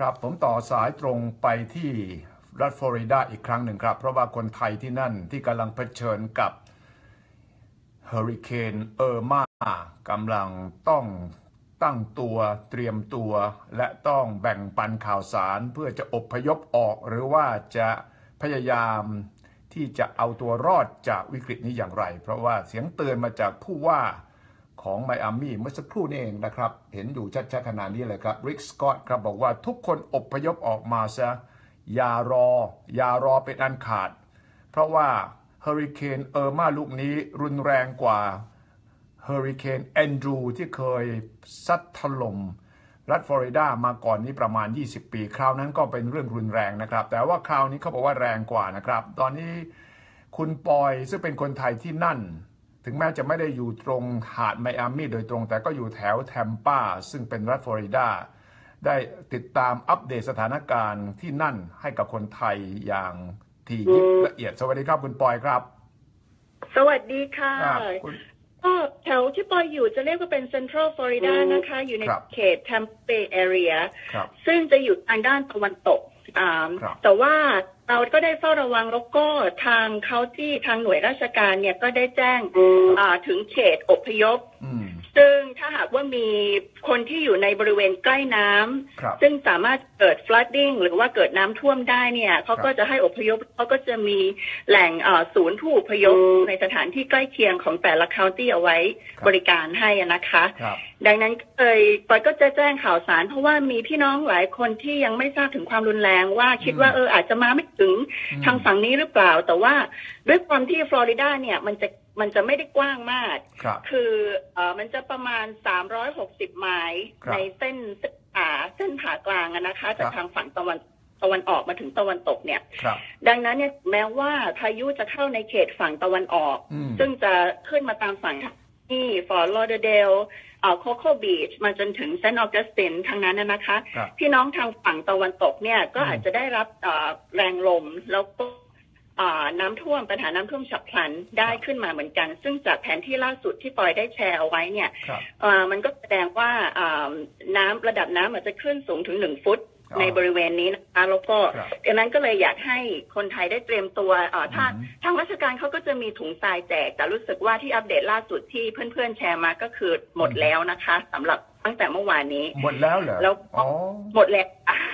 ครับผมต่อสายตรงไปที่รัฐฟลอริดาอีกครั้งหนึ่งครับ เพราะว่าคนไทยที่นั่นที่กำลังเผชิญกับเฮอริเคนเออร์มากำลังต้องตั้งตัวเตรียมตัว และต้องแบ่งปันข่าวสารเพื่อจะอบพยพออก หรือว่าจะพยายามที่จะเอาตัวรอดจากวิกฤตนี้อย่างไร เพราะว่าเสียงเตือนมาจากผู้ว่า ของไมอามี่เมื่อสักครู่นี้เองนะครับ เห็นอยู่ชัดๆขนาดนี้เลยครับริกสกอตครับบอกว่าทุกคนอพยพออกมาซะอย่ารอ อย่ารอเป็นอันขาด เพราะว่าเฮอริเคนเออร์มาลูกนี้รุนแรงกว่าเฮอริเคนแอนดรูที่เคยซัดถล่มรัฐฟลอริดามาก่อนนี้ประมาณ 20 ปี คราวนั้นก็เป็นเรื่องรุนแรงนะครับ แต่ว่าคราวนี้เขาบอกว่าแรงกว่านะครับ ตอนนี้คุณปอยซึ่งเป็นคนไทยที่นั่น ถึงแม้จะไม่ได้อยู่ตรงหาดไมอามี่โดยตรง แต่ก็อยู่แถวแทมปาซึ่งเป็นรัฐฟลอริดา ได้ติดตามอัปเดตสถานการณ์ที่นั่นให้กับคนไทยอย่างที่ยิบละเอียด สวัสดีครับคุณปอยครับ สวัสดีค่ะครับคุณก็แถวที่ปอยอยู่จะเรียกว่าเป็นเซ็นทรัลฟลอริดานะคะ อยู่ในครับเขต Tampa Bay Area ครับซึ่งจะอยู่ทางด้านตะวันตกอ่าครับแต่ว่า เราก็ได้เฝ้าระวังแล้วก็ทางเขาที่ทางหน่วยราชการเนี่ยก็ได้แจ้งอ่าถึงเขตอพยพอืม ซึ่งถ้าหากว่ามีคนที่อยู่ในบริเวณใกล้น้ำครับซึ่งสามารถเกิด flooding หรือว่าเกิดน้ำท่วมได้เนี่ยเขาก็จะให้อพยพเขาก็จะมีแหล่งเอ่อศูนย์ผู้อพยพในสถานที่ใกล้เคียงของแต่ละ county เอาไว้ครับบริการให้อะนะคะครับดังนั้นเคยปอยก็จะแจ้งข่าวสาร เพราะว่ามีพี่น้องหลายคนที่ยังไม่ทราบถึงความรุนแรงว่าคิดว่าอืมเอออาจจะมาไม่ถึงอืมทางฝั่งนี้หรือเปล่า แต่ว่าด้วยความที่ฟลอริดาเนี่ยมันจะ มันจะไม่ได้กว้างมาก ครับ คือเออมันจะประมาณ 360 ไมล์ครับในเส้นเส้นผ่าเส้นผ่ากลางอะนะคะจากครับ ทางฝั่งตะวันตะวันออกมาถึงตะวันตกเนี่ย ครับ ดังนั้นเนี่ยแม้ว่าพายุจะเข้าในเขตฝั่งตะวันออก อืม ซึ่งจะขึ้นมาตามฝั่งที่ฟอร์ลอเดเดลโคโคบีชมาจนถึงเซนต์ออกัสตินทางนั้นนะนะคะ ครับพี่น้องทางฝั่งตะวันตกเนี่ยก็อืมอาจจะได้รับเอ่อแรงลมแล้วก็ อ่าน้ำท่วมปัญหาน้ำท่วมฉับพลันได้ขึ้นมาเหมือนกัน ซึ่งจากแผนที่ล่าสุดที่ปอยได้แชร์เอาไว้เนี่ยครับเอ่อมันก็แสดงว่าอ่าน้ำระดับน้ำอาจจะขึ้นสูงถึงหนึ่งฟุตอ๋อในบริเวณนี้นะคะแล้วก็ครับดังนั้นก็เลยอยากให้คนไทยได้เตรียมตัวเอ่อถ้าอืมทางราชการเขาก็จะมีถุงทรายแจก แต่รู้สึกว่าที่อัปเดตล่าสุดที่เพื่อนๆแชร์มาก็คือหมดแล้วนะคะสำหรับตั้งแต่เมื่อวานนี้ หมดแล้วเหรอแล้วอ๋อหมดแล้วอะอืม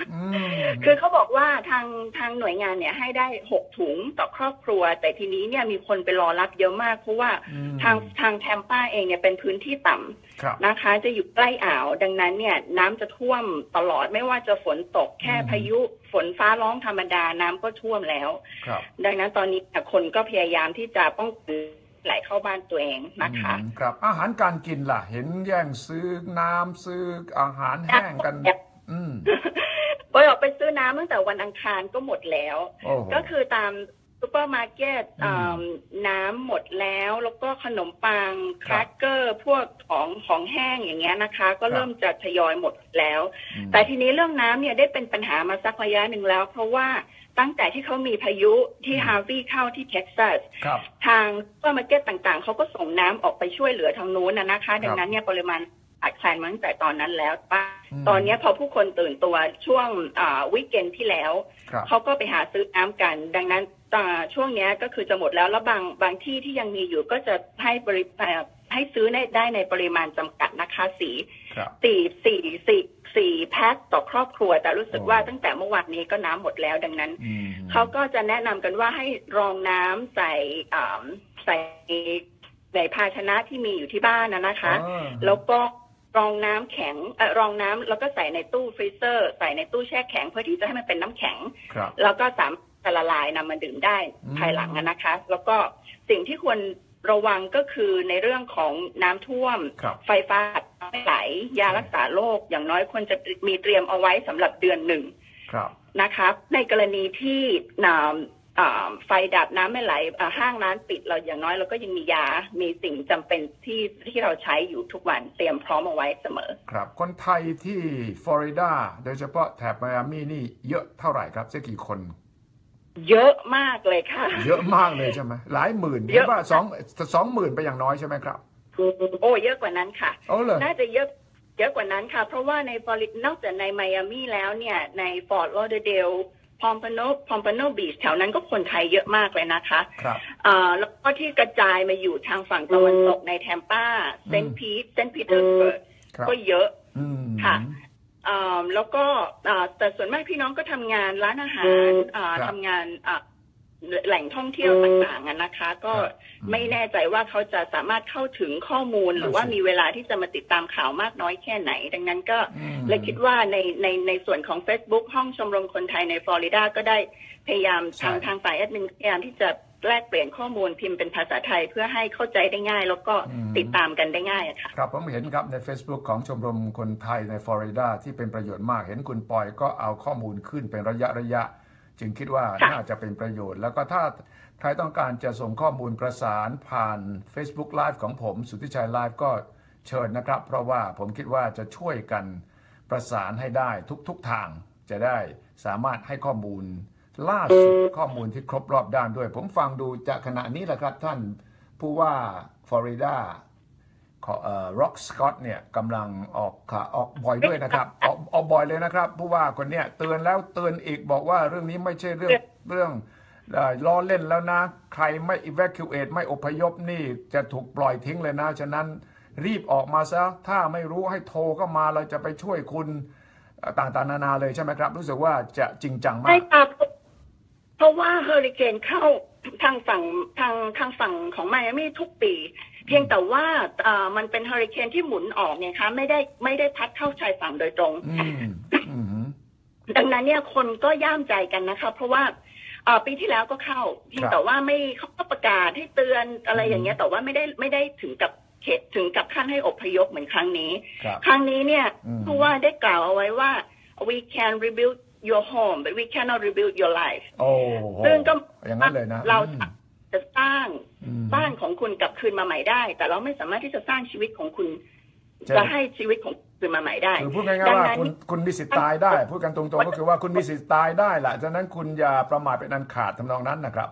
คือเขาบอกว่าทางทางหน่วยงานเนี่ยให้ได้หกถุงต่อครอบครัว แต่ทีนี้เนี่ยมีคนไปรอรับเยอะมาก เพราะว่าอืมทางทางแทมป้าเองเนี่ยเป็นพื้นที่ต่ำครับนะคะ จะอยู่ใกล้อ่าว ดังนั้นเนี่ยน้ำจะท่วมตลอดไม่ว่าจะฝนตกแค่อืมพายุฝนฟ้าร้องธรรมดาน้ำก็ท่วมแล้วครับดังนั้นตอนนี้เนี่ยคนก็พยายามที่จะป้องกันไหลเข้าบ้านตัวเองนะคะอืมครับอาหารการกินล่ะ เห็นแย่งซื้อน้ำซื้ออาหารแห้งกันอืม ปอยออกไปซื้อน้ำตั้งแต่วันอังคารก็หมดแล้วโอ้โหก็คือตามซูเปอร์มาร์เก็ตอืมอ่าน้ำหมดแล้ว แล้วก็ขนมปังคครับรกเกอร์พวกของของแห้งอย่างเงี้ยนะคะ ก็ครับเริ่มจะทยอยหมดแล้วอืมแต่ทีนี้เรื่องน้ำเนี่ยได้เป็นปัญหามาสักระยะหนึ่งแล้ว เพราะว่าตั้งแต่ที่เขามีพายุที่อืมฮาร์วีเข้าที่เท็กซัสครับทางซูเปอร์มาร์เก็ตต่างๆ เขาก็ส่งน้ำออกไปช่วยเหลือทางนู้นนะนะคะ ดังนั้นเนี่ยปริมาณ ขาดแคลนมาตั้งแต่ตอนนั้นแล้วว่ามตอนเนี้ยพอผู้คนตื่นตัวช่วงวิกเกนที่แล้วครับเขาก็ไปหาซื้อน้ำกัน ดังนั้นอ่าช่วงเนี้ยก็คือจะหมดแล้ว แล้วบางบางที่ที่ยังมีอยู่ก็จะให้บริเอ่อให้ซื้อในได้ในปริมาณจำกัดนะคะสีครับสี่สี่สี่สี่แพ็คต่อครอบครัว แต่รู้สึกโอ้ว่าตั้งแต่เมื่อวานนี้ก็น้ำหมดแล้วดังนั้นอืมเขาก็จะแนะนำกันว่าให้รองน้ำใส่อ่าใส่ในภาชนะที่มีอยู่ที่บ้านนะนะคะอ่าแล้วก็ รองน้ำแข็งเอ่อรองน้ำแล้วก็ใส่ในตู้ฟรีเซอร์ ใส่ในตู้แช่แข็งเพื่อที่จะให้มันเป็นน้ำแข็งครับแล้วก็สามารถจะละลายนำมาดื่มได้อืมภายหลังอะนะคะ แล้วก็สิ่งที่ควรระวังก็คือในเรื่องของน้ำท่วมครับไฟฟ้าไม่ไหล ยารักษาโรคอย่างน้อยควรจะมีเตรียมเอาไว้สำหรับเดือนหนึ่งครับนะคะในกรณีที่น้ำอ่า ไฟดับน้ำไม่ไหลอ่าห้างร้านปิดเราอย่างน้อยเราก็ยังมียา มีสิ่งจำเป็นที่ที่เราใช้อยู่ทุกวันเตรียมพร้อมเอาไว้เสมอ ครับ คนไทยที่ฟลอริดาโดยเฉพาะแถบไมอามี่นี่เยอะเท่าไหร่ครับสักกี่คน เยอะมากเลยค่ะ เยอะมากเลยใช่ไหมหลายหมื่นเยเห็นอะว่าสองสองหมื่นไปอย่างน้อยใช่ไหมครับ โอ้เยอะกว่านั้นค่ะโอ้เลยน่าจะเยอะเยอะกว่านั้นค่ะ เพราะว่าในฟลอริดนอกจากในไมอามี่แล้วเนี่ยในฟอร์ตลอเดเดล พอมปาโนพอมปาโนบีชแถวนั้นก็คนไทยเยอะมากเลยนะคะครับอ่าแล้วก็ที่กระจายมาอยู่ทางฝั่งตะวันตกในแทมปาเซนต์พีทเซนต์ปีเตอร์สเบิร์กครับก็เยอะอืมค่ะอ่าแล้วก็อ่าแต่ส่วนมากพี่น้องก็ทำงานร้านอาหารอ่าครับทำงานอ่า แหล่งท่องเที่ยวต่างๆอะนะคะ ก็ครับอืมไม่แน่ใจว่าเขาจะสามารถเข้าถึงข้อมูล หรือว่านั่นสิมีเวลาที่จะมาติดตามข่าวมากน้อยแค่ไหน ดังนั้นก็อืมเลยคิดว่าในในในส่วนของ Facebook ห้องชมรมคนไทยในฟลอริดาก็ได้พยายามใช่ทางทางฝ่ายแอดมินพยายามที่จะแลกเปลี่ยนข้อมูลพิมพ์เป็นภาษาไทยเพื่อให้เข้าใจได้ง่าย แล้วก็ติดตามกันได้ง่ายอะค่ะครับผมเห็นครับใน Facebook ของชมรมคนไทยในฟลอริดาที่เป็นประโยชน์มากเห็นคุณปอยก็เอาข้อมูลขึ้นเป็นระยะระยะ จึงคิดว่าค่ะน่าจะเป็นประโยชน์ แล้วก็ถ้าใครต้องการจะส่งข้อมูลประสานผ่าน Facebook Live ของผม สุทธิชัย Live ก็เชิญนะครับ เพราะว่าผมคิดว่าจะช่วยกันประสานให้ได้ทุกๆทาง จะได้สามารถให้ข้อมูล ล่าสุดข้อมูลที่ครบรอบด้านด้วย ผมฟังดูจากขณะนี้แหละครับท่านผู้ว่าฟลอริดา ร็อกสกอตเนี่ยกำลังออกขาออกบ่อยด้วยนะครับ ออกออกบ่อยเลยนะครับ ผู้ว่าคนเนี้ยเตือนแล้วเตือนอีกบอกว่าเรื่องนี้ไม่ใช่เรื่องเรื่องเอ่อล้อเล่นแล้วนะ ใครไม่ evacuate ไม่อพยพนี่จะถูกปล่อยทิ้งเลยนะ ฉะนั้นรีบออกมาซะ ถ้าไม่รู้ให้โทรก็มาเราจะไปช่วยคุณเอ่อต่างๆนานาเลยใช่ไหมครับ รู้สึกว่าจะจริงจังมาใช่กครับเพราะว่าเฮอริเคนเข้าทางฝั่งทางทางฝั่งของไมอามี่ทุกปีเพียงแต่ว่าเอ่อมันเป็นเฮอริเคนที่หมุนออกเนี่ยคะ ไม่ได้ไม่ได้พัดเข้าชายฝั่งโดยตรงอืมอืมดังนั้นเนี่ยคนก็ย่ามใจกันนะคะ เพราะว่าเอ่อปีที่แล้วก็เข้า เพียงแต่ว่าไม่เขาก็ประกาศให้เตือนอะไรอย่างเงี้ย แต่ว่าไม่ได้ไม่ได้ถึงกับเขตถึงกับขั้นให้อพยพเหมือนครั้งนี้ ครับครั้งนี้เนี่ยอืมผู้ว่าได้กล่าวเอาไว้ว่า we can rebuild your home but we cannot rebuild your life โอ้โหซึ่งก็อย่างนั้นเลยนะเราอืมจะสร้างอืม บ้านของคุณกลับคืนมาใหม่ได้ แต่เราไม่สามารถที่จะสร้างชีวิตของคุณใช่จะให้ชีวิตของคุณคืนมาใหม่ได้คือพูดง่ายๆดังว่านั้นคุณคุณมีสิทธิ์ตายได้ พูดกันตรงๆก็คือว่าคุณมีสิทธิ์ตายได้แหละฉะนั้นคุณอย่าประมาทเป็นอันขาดทำนองนั้นนะครับ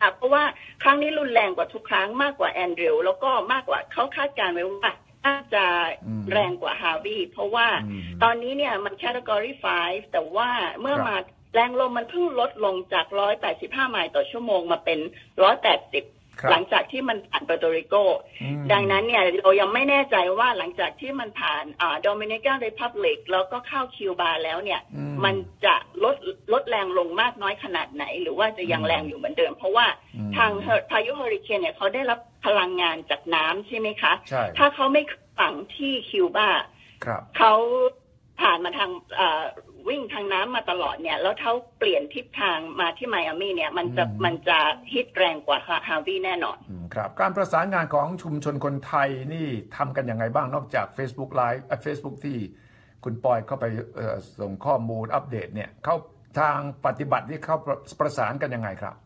อะเพราะว่าครั้งนี้รุนแรงกว่าทุกครั้งมากกว่าแอนดริวแล้วก็มากกว่าเขาคาดการณ์ไว้ว่าน่าจะอืมแรงกว่าฮาร์วีเพราะว่าอืมตอนนี้เนี่ยมันแคตตากรี5แต่ว่าเมื่อครับมาแรงลมมันเพิ่งลดลงจาก 185 ไมล์ต่อชั่วโมงมาเป็น 180ครับ หลังจากที่มันผ่านเปอร์โตริโกอืมดังนั้นเนี่ยเรายังไม่แน่ใจว่าหลังจากที่มันผ่านอ่าโดมินิกันรีพับลิกแล้วก็เข้าคิวบาแล้วเนี่ยอืมมันจะลดลดแรงลงมากน้อยขนาดไหน หรือว่าจะยังอืมแรงอยู่เหมือนเดิม เพราะว่าอืมทางเฮอพายุเฮอริเคนเนี่ยเขาได้รับพลังงานจากน้ำใช่ไหมคะใช่ถ้าเขาไม่ฝั่งที่คิวบาครับเขาผ่านมาทาง เอ่อวิ่งทางน้ำมาตลอดเนี่ย แล้วเขาเปลี่ยนทิศทางมาที่ไมอามี่เนี่ย มันจะอืมมันจะฮิตแรงกว่าฮาวีแน่นอนอืมครับการประสานงานของชุมชนคนไทยนี่ทำกันยังไงบ้างนอกจาก Facebook Live เฟซบุ๊กที่คุณปอยเข้าไปเอ่อส่งข้อมูลอัปเดตเนี่ยเขาทางปฏิบัติที่เขาประประสานกันยังไงครับ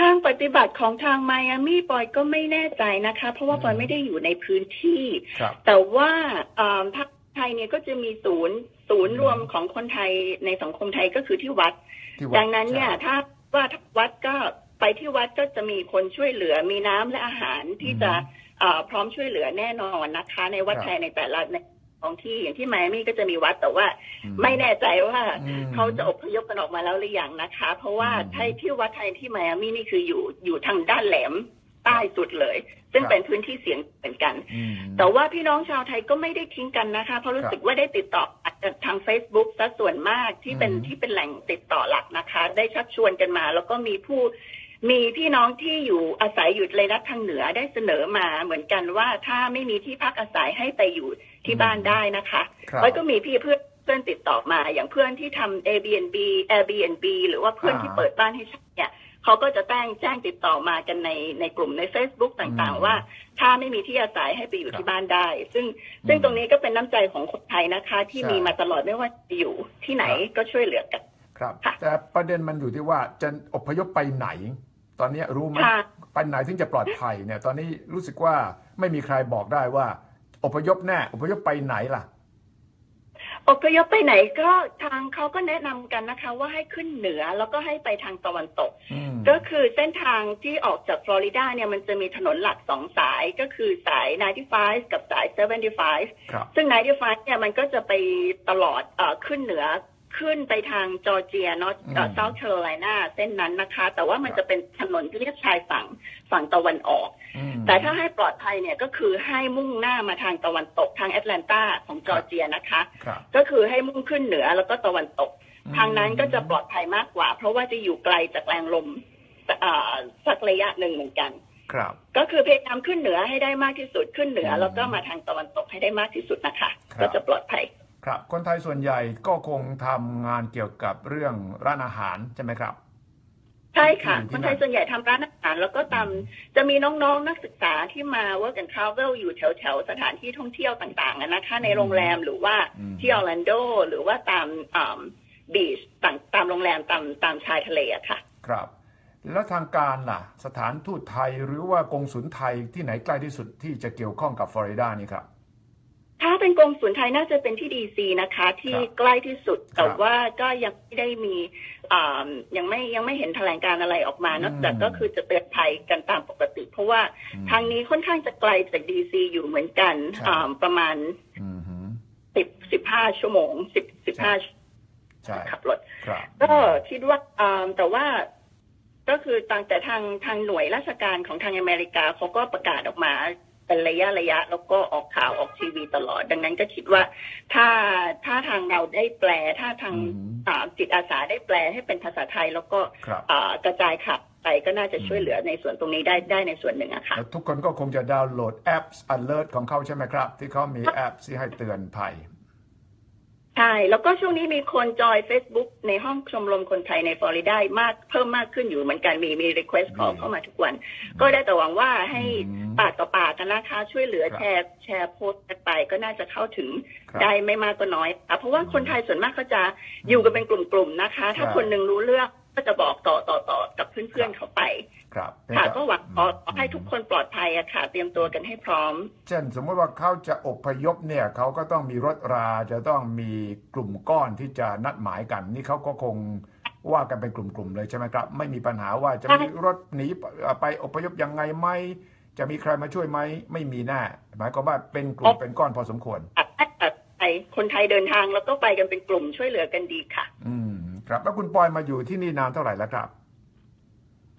ทางปฏิบัติของทางไมอามี่ปอยก็ไม่แน่ใจนะคะ เพราะว่าอืมปอยไม่ได้อยู่ในพื้นที่ครับแต่ว่าอ่าทางไทยเนี่ยก็จะมีศูนย์ ศูนย์อืมรวมของคนไทยในสังคมไทยก็คือที่วัดที่วัดดังนั้นเนี่ยใช่ถ้าว่าถ้าวัดก็ไปที่วัดก็จะมีคนช่วยเหลือมีน้ำและอาหารที่จะอืมอ่าพร้อมช่วยเหลือแน่นอนนะคะ ในวัดครับไทยในแต่ละในท้องที่อย่างที่ไมอามี่ก็จะมีวัดแต่ว่าอืมไม่แน่ใจว่าอืมเขาจะอพยพกันออกมาแล้วหรือยังนะคะ เพราะว่าอืมไทยที่วัดไทยที่ไมอามี่นี่คืออยู่อยู่ทางด้านแหลม ใต้สุดเลย ซึ่งครับเป็นพื้นที่เสี่ยงเหมือนกันอืมแต่ว่าพี่น้องชาวไทยก็ไม่ได้ทิ้งกันนะคะ เพราะรู้สึกว่าได้ติดต่อจากทาง Facebook ซะส่วนมากที่เป็นอืมที่เป็นแหล่งติดต่อหลักนะคะ ได้ชักชวนกันมา แล้วก็มีผู้มีพี่น้องที่อยู่อาศัยอยู่ในรัฐทางเหนือได้เสนอมาเหมือนกันว่าถ้าไม่มีที่พักอาศัยให้ไปอยู่ที่บ้านได้นะคะครับแล้วก็มีพี่เพื่อนเพื่อนติดต่อมาอย่างเพื่อนที่ทำ Airbnb Airbnb หรือว่าเพื่อนอ่าที่เปิดบ้านให้เช่าเนี่ย เขาก็จะแจ้งแจ้งติดต่อมากันในในกลุ่มใน Facebook ต่างอืมๆว่า ถ้าไม่มีที่อาศัยให้ไปอยู่ครับที่บ้านได้ ซึ่งซึ่งอืมตรงนี้ก็เป็นน้ำใจของคนไทยนะคะ ที่ใช่มีมาตลอดไม่ว่าจะอยู่ที่ไหนครับก็ช่วยเหลือกันครับค่ะแต่ประเด็นมันอยู่ที่ว่าจะอพยพไปไหน ตอนนี้รู้ไหมค่ะไปไหนถึงจะปลอดภัยเนี่ย ตอนนี้รู้สึกว่าไม่มีใครบอกได้ว่า อพยพแน่อพยพไปไหนล่ะ อพยพไปไหนก็ทางเขาก็แนะนำกันนะคะ ว่าให้ขึ้นเหนือแล้วก็ให้ไปทางตะวันตกอืมก็คือเส้นทางที่ออกจากฟลอริดาเนี่ยมันจะมีถนนหลักสองสายก็คือสาย 95 กับสาย 75ครับซึ่ง 95 เนี่ยมันก็จะไปตลอดเออขึ้นเหนือ ขึ้นไปทางจอร์เจียเนาะอืมเซาท์แคโรไลนาเส้นนั้นนะคะ แต่ว่ามันจะเป็นถนนที่เรียกชายฝั่งฝั่งตะวันออกอืมแต่ถ้าให้ปลอดภัยเนี่ยก็คือให้มุ่งหน้ามาทางตะวันตกทางแอตแลนตาของจอร์เจียนะคะครับก็คือให้มุ่งขึ้นเหนือแล้วก็ตะวันตก ทางนั้นก็จะปลอดภัยมากกว่า เพราะว่าจะอยู่ไกลจากแรงลมอ่าสักระยะหนึ่งเหมือนกันครับก็คือพยายามขึ้นเหนือให้ได้มากที่สุดขึ้นเหนืออืมแล้วก็มาทางตะวันตกให้ได้มากที่สุดนะคะครับก็จะปลอดภัย ครับ คนไทยส่วนใหญ่ก็คงทำงานเกี่ยวกับเรื่องร้านอาหารใช่ไหมครับ ใช่ค่ะที่คนไทยนั่นส่วนใหญ่ทำร้านอาหาร แล้วก็ตามจะมีน้องๆนักศึกษาที่มา work and travel อยู่แถวๆ สถานที่ท่องเที่ยวต่างๆอะนะคะในโรงแรมหรือว่าอืมที่ออร์แลนโดหรือว่าตามบีชต่างตามโรงแรมตามตามชายทะเลอะค่ะ ครับ แล้วทางการล่ะ สถานทูตไทยหรือว่ากงสุลไทยที่ไหนใกล้ที่สุดที่จะเกี่ยวข้องกับฟลอริดานี่ครับ ถ้าเป็นกรมศูนย์ไทยน่าจะเป็นที่ดีซีนะคะ ที่ครับใกล้ที่สุดครัแต่บว่าก็ยังไม่ได้มีอ่ายังไม่ยังไม่เห็นแถลงการอะไรออกมานอกจากอืมก็คือจะเตือนภัยกันตามปกติ เพราะว่าอืมทางนี้ค่อนข้างจะไกลจากดีซีอยู่เหมือนกันใช่อ่าประมาณอืมฮึสิบสิบห้าชั่วโมงสิบสิบห้าใช่ขับรถครับก็คิดว่าอ่าแต่ว่าก็คือต่างแต่ทางทางหน่วยราชการของทางอเมริกาเขาก็ประกาศออกมา เป็นระยะระยะแล้วก็ออกข่าวออกทีวีตลอด ดังนั้นก็คิดว่า ถ้าถ้าทางเราได้แปล ถ้าทางอืมอ่าจิตอาสาได้แปลให้เป็นภาษาไทย แล้วก็ครับอ่ากระจายข่าวไปก็น่าจะช่วยเหลือในส่วนตรงนี้ได้ได้ในส่วนหนึ่งอะค่ะแล้วทุกคนก็คงจะดาวน์โหลดแอป alert ของเขาใช่ไหมครับ ที่เขามีแอปที่ให้เตือนภัย ใช่ แล้วก็ช่วงนี้มีคนจอย Facebook ในห้องชมรมคนไทยในฟลอริดามากเพิ่มมากขึ้นอยู่เหมือนกันมีมี request call ดีเข้ามาทุกวัน ก็ได้แต่หวังว่าให้อืมปากต่อปากกันนะคะ ช่วยเหลือครับแชร์แชร์โพสต์กันไปก็น่าจะเข้าถึงครับได้ไม่มากก็น้อยค่ะเพราะว่าคนไทยส่วนมากเขาจะอยู่กันเป็นกลุ่มๆนะคะ ถ้าใช่คนหนึ่งรู้เรื่อง ก็จะบอกต่อต่อต่อกับเพื่อนๆเขาไป ครับค่ะก็หวังขอขอให้ทุกคนปลอดภัยอะค่ะ เตรียมตัวกันให้พร้อม เช่น สมมติว่าเขาจะอพยพเนี่ยเขาก็ต้องมีรถราจะต้องมีกลุ่มก้อนที่จะนัดหมายกัน นี่เขาก็คงว่ากันเป็นกลุ่มๆเลยใช่ไหมครับ ไม่มีปัญหาว่าจะมีรถหนีไปอพยพยังไงไหมจะมีใครมาช่วยไหมไม่มีแน่หมายความว่าเป็นกลุ่มเป็นก้อนพอสมควรไทยคนไทยเดินทางแล้วก็ไปกันเป็นกลุ่มช่วยเหลือกันดีค่ะ อืม ครับ แล้วคุณปอยมาอยู่ที่นี่นานเท่าไหร่แล้วครับ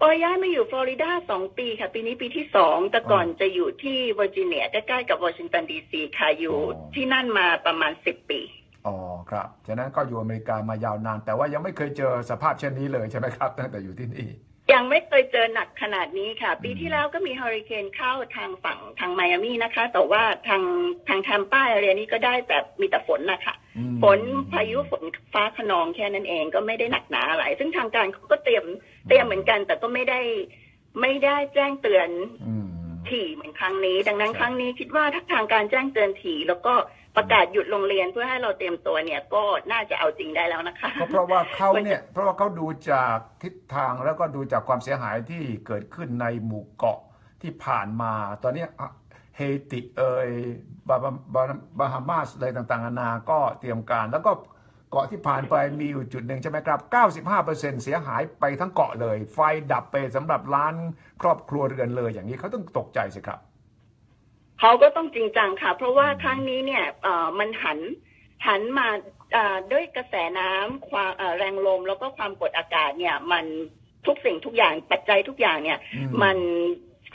ปอยย้ายมาอยู่ฟลอริดาสองปีค่ะ ปีนี้ปีที่สองแต่ก่อนจะอยู่ที่เวอร์จิเนียใกล้ๆกับวอชิงตันดีซีค่ะอยู่อ๋อที่นั่นมาประมาณสิบปีอ๋อครับฉะนั้นก็อยู่อเมริกามายาวนาน แต่ว่ายังไม่เคยเจอสภาพเช่นนี้เลยใช่ไหมครับ ตั้งแต่อยู่ที่นี่ ยังไม่เคยเจอหนักขนาดนี้ค่ะ ปีอืมที่แล้วก็มีเฮอริเคนเข้าทางฝั่งทางไมอามี่นะคะ แต่ว่าทางทางแทมป้าเรียนี้ก็ได้แต่มีแต่ฝนนะคะอืมฝนพายุฝนฟ้าขนองแค่นั้นเองก็ไม่ได้หนักหนาอะไร ซึ่งทางการเขาก็เตรียมเตรียมเหมือนกัน แต่ก็ไม่ได้ไม่ได้แจ้งเตือนอืมถี่เหมือนครั้งนี้ ดังนั้นใช่ครั้งนี้คิดว่าถ้าทางการแจ้งเตือนถี่แล้วก็ ประกาศหยุดโรงเรียนเพื่อให้เราเตรียมตัวเนี่ยก็น่าจะเอาจริงได้แล้วนะคะก็เพราะว่าเขาเนี่ยเพราะว่าเขาดูจากทิศทางแล้วก็ดูจากความเสียหายที่เกิดขึ้นในหมู่เกาะที่ผ่านมา ตอนนี้อะเฮติเอยบาบาบาบาฮามาสอะไรต่างๆนานาก็เตรียมการ แล้วก็เกาะที่ผ่านไปมีอยู่จุดหนึ่งใช่ไหมครับ 95%เสียหายไปทั้งเกาะเลย ไฟดับไปสำหรับร้านครอบครัวเรือนเลยอย่างนี้เขาต้องตกใจสิครับ เขาก็ต้องจริงจังค่ะ เพราะว่าครั้งนี้เนี่ยเอ่อมันหันหันมาเอ่อด้วยกระแสน้ำความเอ่อแรงลมแล้วก็ความกดอากาศเนี่ย มันทุกสิ่งทุกอย่างปัจจัยทุกอย่างเนี่ยอืมมัน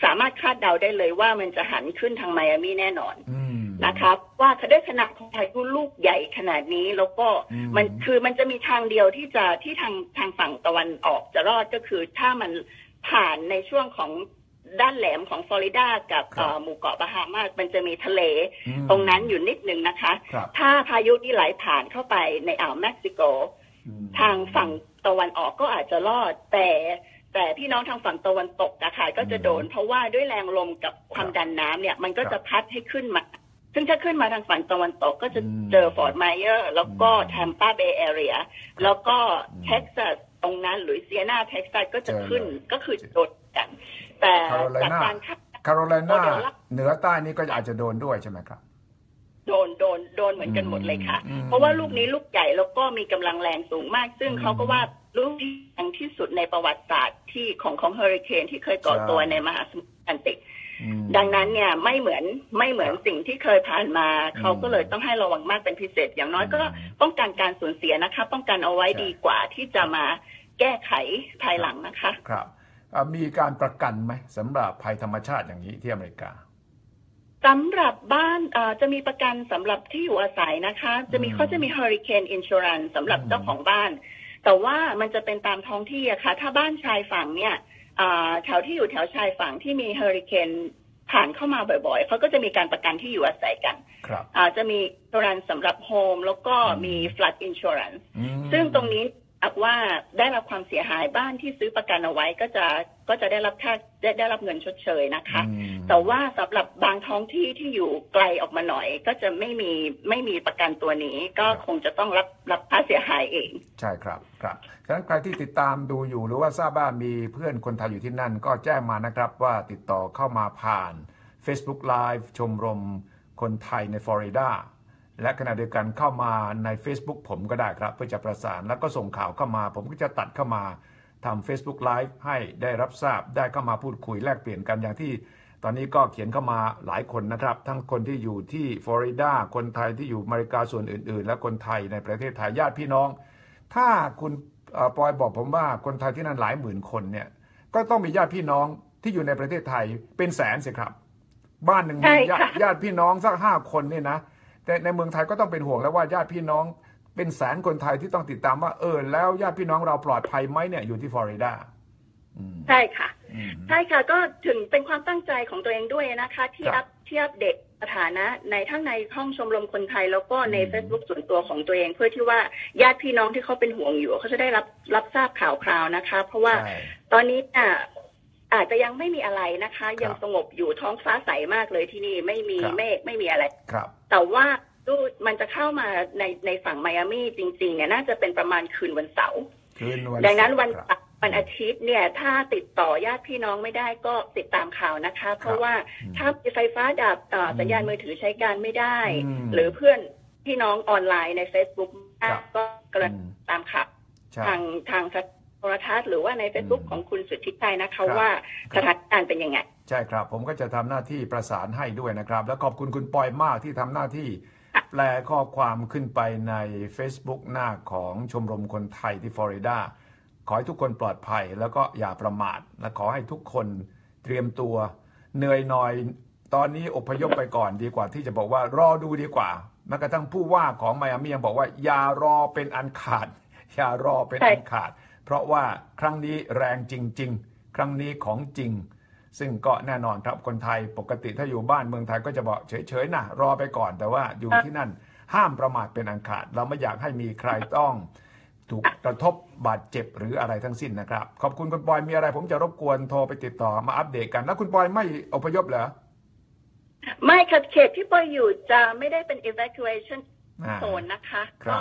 สามารถคาดเดาได้เลยว่ามันจะหันขึ้นทางไมอามี่แน่นอนอืมนะครับ ว่าด้วยขนาดของพายุลูกใหญ่ขนาดนี้แล้วก็อืมมันคือมันจะมีทางเดียวที่จะที่ทางทางฝั่งตะวันออกจะรอดก็คือถ้ามันผ่านในช่วงของ ด้านแหลมของฟลอริดากับครับเอ่อหมู่เกาะบาฮามาสมันจะมีทะเลอืมตรงนั้นอยู่นิดนึงนะคะครับถ้าพายุที่ไหลผ่านเข้าไปในอ่าวเม็กซิโกอืมทางฝั่งตะวันออกก็อาจจะรอดแต่แต่พี่น้องทางฝั่งตะวันตกอะค่ะก็จะโดน เพราะว่าด้วยแรงลมกับความดันน้ำเนี่ย มันก็จะพัดให้ขึ้นมา ซึ่งถ้าขึ้นมาทางฝั่งตะวันตกก็จะอืมเจอฟอร์ดไมเออร์แล้วก็อืมแทมปาเบย์แอเรียแล้วก็อืมเท็กซัสตรงนั้นหรือเซียนาเท็กซัสก็จะเจอเลยขึ้นก็คือโดนกัน แต่ Carolina จากการคาดคาโรไลนาเดี๋ยวละ เหนือใต้นี่ก็อาจจะโดนด้วยใช่ไหมครับ โดนโดนโดนเหมือนกันหมดเลยค่ะ อืมเพราะว่าลูกนี้ลูกใหญ่แล้วก็มีกำลังแรงสูงมาก ซึ่งเขาก็ว่าลูกที่แรงที่สุดในประวัติศาสตร์ที่ของของเฮอริเคนที่เคยก่อตัวในมหาสมุทรแอตแลนติก อืม ดังนั้นเนี่ยไม่เหมือนไม่เหมือนครับสิ่งที่เคยผ่านมา เขาก็เลยต้องให้ระวังมากเป็นพิเศษ อย่างน้อยก็อืมป้องกันการสูญเสียนะคะ ป้องกันเอาไว้ใช่ ดีกว่าที่จะมาแก้ไขภายหลังนะคะ ครับอ่า มีการประกันไหมสำหรับภัยธรรมชาติอย่างนี้ที่อเมริกาสำหรับบ้านเอ่อจะมีประกันสำหรับที่อยู่อาศัยนะคะ จะมีอืมเขาจะมี Hurricane Insurance สำหรับอืมเจ้าของบ้าน แต่ว่ามันจะเป็นตามท้องที่อะค่ะ ถ้าบ้านชายฝั่งเนี่ยอ่าแถวที่อยู่แถวชายฝั่งที่มีเฮอริเคนผ่านเข้ามาบ่อยๆเขาก็จะมีการประกันที่อยู่อาศัยกันครับอ่าจะมี insurance สำหรับโฮมแล้วก็อืมมี flood insurance อืมซึ่งตรงนี้อัก ว่าได้รับความเสียหายบ้านที่ซื้อประกันเอาไว้ก็จะก็จะได้รับค่าได้ได้รับเงินชดเชยนะคะอืมแต่ว่าสำหรับบางท้องที่ที่อยู่ไกลออกมาหน่อย ก็จะไม่มีไม่มีประกันตัวนี้ ก็คงจะต้องรับรับค่าเสียหายเอง ใช่ครับครับฉะนั้นใครที่ติดตามดูอยู่หรือว่าทราบว่ามีเพื่อนคนไทยอยู่ที่นั่น ก็แจ้งมานะครับว่าติดต่อเข้ามาผ่าน Facebook Live ชมรมคนไทยในฟลอริดา และขณะเดียวกันเข้ามาใน Facebook ผมก็ได้ครับ เพื่อจะประสานแล้วก็ส่งข่าวเข้ามา ผมก็จะตัดเข้ามาทำ Facebook Live ให้ได้รับทราบได้เข้ามาพูดคุยแลกเปลี่ยนกันอย่างที่ ตอนนี้ก็เขียนเข้ามาหลายคนนะครับ ทั้งคนที่อยู่ที่ฟลอริดาคนไทยที่อยู่อเมริกาส่วนอื่น ๆ และคนไทยในประเทศไทยญาติพี่น้อง ถ้าคุณเอ่อปอยบอกผมว่าคนไทยที่นั่นหลายหมื่นคนเนี่ยก็ต้องมีญาติพี่น้องที่อยู่ในประเทศไทยเป็นแสนสิครับ บ้านหนึ่งใช่มีญาติค่ะญาติพี่น้องสักห้าคนเนี่ยนะ แต่ในเมืองไทยก็ต้องเป็นห่วงแล้วว่าญาติพี่น้องเป็นแสนคนไทยที่ต้องติดตามว่าเออแล้วญาติพี่น้องเราปลอดภัยไหมเนี่ยอยู่ที่ฟลอริดาอืมใช่ค่ะอืมใช่ค่ะก็ถึงเป็นความตั้งใจของตัวเองด้วยนะคะ ที่ครัอับพที่อัปเดตสถานะในทั้งในห้องชมรมคนไทย แล้วก็ในอืม Facebook ส่วนตัวของตัวเอง เพื่อที่ว่าญาติพี่น้องที่เขาเป็นห่วงอยู่เขาจะได้รับรับทราบข่าวคราวนะคะ เพราะว่าใช่ตอนนี้น่ะ อาจจะยังไม่มีอะไรนะคะครับยังสงบอยู่ท้องฟ้าใสมากเลยที่นี่ไม่มีครับเมฆไม่มีอะไรครับ แต่ว่าดูมันจะเข้ามาในในฝั่งไมอามี่จริงๆเนี่ยน่าจะเป็นประมาณคืนวันเสาร์คืนวันดังนั้นวันครับวันอาทิตย์เนี่ยถ้าติดต่อญาติพี่น้องไม่ได้ก็ติดตามข่าวนะคะ เพราะว่าอืมถ้าไฟฟ้าดับเอ่ออมสัญญาณมือถือใช้การไม่ได้อืมหรือเพื่อนพี่น้องออนไลน์ใน Facebook ครับก็กำลังอืมตามข่าวใช่ทางทาง โทรทัศน์หรือว่าใน Facebook อืมของคุณสุทธิชัยนะคะครับว่าครัสบถานการณ์เป็นยังไง ใช่ครับ ผมก็จะทำหน้าที่ประสานให้ด้วยนะครับ แล้วขอบคุณคุณปอยมากที่ทำหน้าที่ค่ะแปลข้อความขึ้นไปใน Facebook หน้าของชมรมคนไทยที่ฟลอริดาขอให้ทุกคนปลอดภัย แล้วก็อย่าประมาทและขอให้ทุกคนเตรียมตัวเหนื่อยหน่อยตอนนี้อพยพไปก่อนดีกว่าที่จะบอกว่ารอดูดีกว่าแม้กระทั่งผู้ว่าของไมอามี่ยังบอกว่าอย่ารอเป็นอันขาดอย่ารอเป็นอันขาด เพราะว่าครั้งนี้แรงจริง ๆ ครั้งนี้ของจริง ซึ่งก็แน่นอนครับคนไทยปกติถ้าอยู่บ้านเมืองไทยก็จะบอกเฉยๆนะรอไปก่อนแต่ว่าอยู่ที่นั่นห้ามประมาทเป็นอันขาด เราไม่อยากให้มีใครต้อง ถูกกระทบบาดเจ็บหรืออะไรทั้งสิ้นนะครับ ขอบคุณคุณปอยมีอะไร ผมจะรบกวนโทรไปติดต่อมาอัปเดตกัน แล้วคุณปอยไม่อพยพเหรอไม่ค่ะเขตที่ปอยอยู่จะไม่ได้เป็น evacuation อ่าโซนนะคะครับก็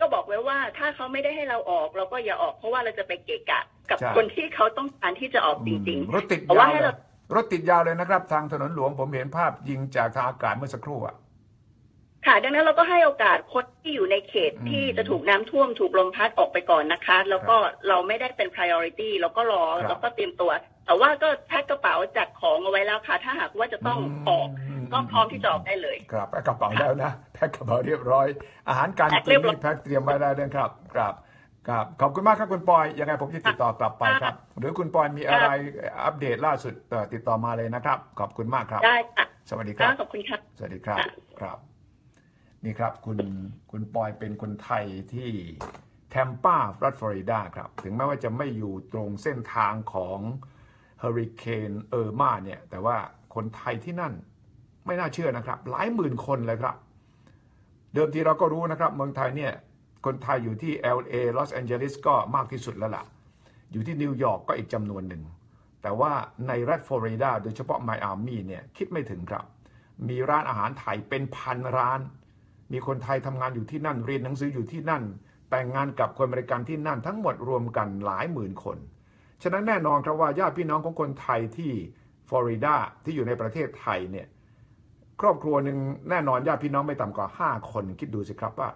ก็บอกไว้ว่าถ้าเขาไม่ได้ให้เราออกเราก็อย่าออกเพราะว่าเราจะไปเกะกะ กับใช่ คนที่เขาต้องการที่จะออกจริงอืมรถติดแต่ว่ายาวให้เลเรายรถติดยาวเลยนะครับ ทางถนนหลวงผมเห็นภาพยิงจากทางอากาศเมื่อสักครู่อะๆค่ะดังนั้นเราก็ให้โอกาสคนที่อยู่ในเขตอืม ที่จะถูกน้ำท่วมถูกลมพัดออกไปก่อนนะคะ แล้วก็เราไม่ได้เป็น priority เราก็รอครับแล้วก็เตรียมตัว แต่ว่าก็แพ็คกระเป๋าจัดของเอาไว้แล้วค่ะ ถ้าหากว่าจะต้องออกมก็พร้อมที่จะออกได้เลย ครับแพ็คกระเป๋าแล้วนะแพ็คกระเป๋าเรียบร้อย อาหารการแพ็คกิเรีนยบร้อยนี่แพ็คเตรียมไว้ได้เลยครับครับครับขอบคุณมากครับคุณปอย ยังไงผมจะติดต่อกลับไปครับ หรือคุณปอยมีอะไรอัปเดตล่าสุดเอ่อติดต่อมาเลยนะครับ ขอบคุณมากครับได้ค่ะสวัสดีคก็รับขอบคุณค่ะสวัสดีครับค่ะครับ นี่ครับคุณคุณปอยเป็นคนไทยที่แทมปารัฐฟลอริดาครับ ถึงแม้ว่าจะไม่อยู่ตรงเส้นทางของ เฮอริเคนเออร์มาเนี่ยแต่ว่าคนไทยที่นั่นไม่น่าเชื่อนะครับ หลายหมื่นคนเลยครับ เดิมทีเราก็รู้นะครับ เมืองไทยเนี่ยคนไทยอยู่ที่ LA ลอสแอนเจลิสก็มากที่สุดแล้วล่ะ อยู่ที่นิวยอร์กก็อีกจำนวนหนึ่ง แต่ว่าในรัฐฟลอริดาโดยเฉพาะไมอามีเนี่ยคิดไม่ถึงครับ มีร้านอาหารไทยเป็นพันร้าน มีคนไทยทำงานอยู่ที่นั่นเรียนหนังสืออยู่ที่นั่น แต่งงานกับคนอเมริกันที่นั่นทั้งหมดรวมกันหลายหมื่นคน ฉะนั้นแน่นอนครับว่าญาติพี่น้องของคนไทยที่ฟลอริดาที่อยู่ในประเทศไทยเนี่ยครอบครัวหนึ่งแน่นอนญาติพี่น้องไม่ต่ำกว่า 5 คนคิดดูสิครับว่า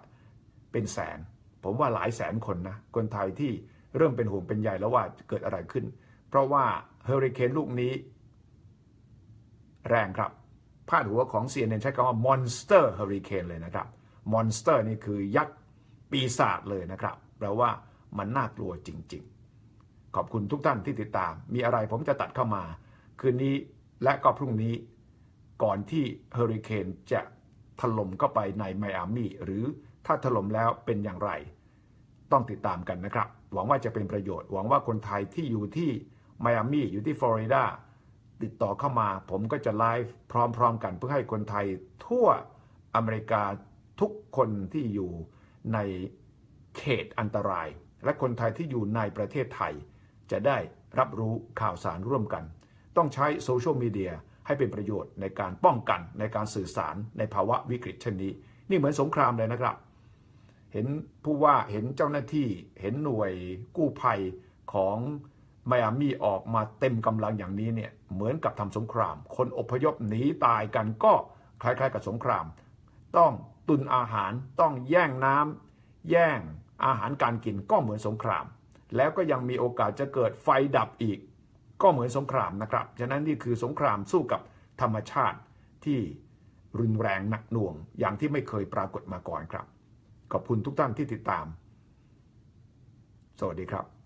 เป็นแสน ผมว่าหลายแสนคนนะคนไทยที่เริ่มเป็นห่วงเป็นใยแล้วว่าเกิดอะไรขึ้น เพราะว่าเฮอริเคนลูกนี้ แรงครับพาดหัวของ CNN ใช้คำว่า monster hurricane เลยนะครับ monster นี่คือยักษ์ปีศาจเลยนะครับแปลว่ามันน่ากลัวจริง ๆ ขอบคุณทุกท่านที่ติดตาม มีอะไรผมจะตัดเข้ามา คืนนี้และก็พรุ่งนี้ ก่อนที่เฮอริเคนจะถล่มเข้าไปในไมอามีหรือถ้าถล่มแล้วเป็นอย่างไร ต้องติดตามกันนะครับ หวังว่าจะเป็นประโยชน์ หวังว่าคนไทยที่อยู่ที่ไมอามีอยู่ที่ฟลอริดาติดต่อเข้ามา ผมก็จะไลฟ์พร้อมๆ กันเพื่อให้คนไทยทั่วอเมริกาทุกคนที่อยู่ในเขตอันตราย และคนไทยที่อยู่ในประเทศไทย จะได้รับรู้ข่าวสารร่วมกัน ต้องใช้โซเชียลมีเดียให้เป็นประโยชน์ในการป้องกันในการสื่อสารในภาวะวิกฤตเช่นนี้ นี่เหมือนสงครามเลยนะครับ เห็นผู้ว่าเห็นเจ้าหน้าที่เห็นหน่วยกู้ภัยของไมอามีออกมาเต็มกำลังอย่างนี้เนี่ยเหมือนกับทำสงคราม คนอพยพหนีตายกันก็คล้ายๆกับสงคราม ต้องตุนอาหารต้องแย่งน้ำแย่งอาหารการกินก็เหมือนสงคราม แล้วก็ยังมีโอกาสจะเกิดไฟดับอีก ก็เหมือนสงครามนะครับ ฉะนั้นนี่คือสงครามสู้กับธรรมชาติที่รุนแรงหนักหน่วง อย่างที่ไม่เคยปรากฏมาก่อนครับ ขอบคุณทุกท่านที่ติดตาม สวัสดีครับ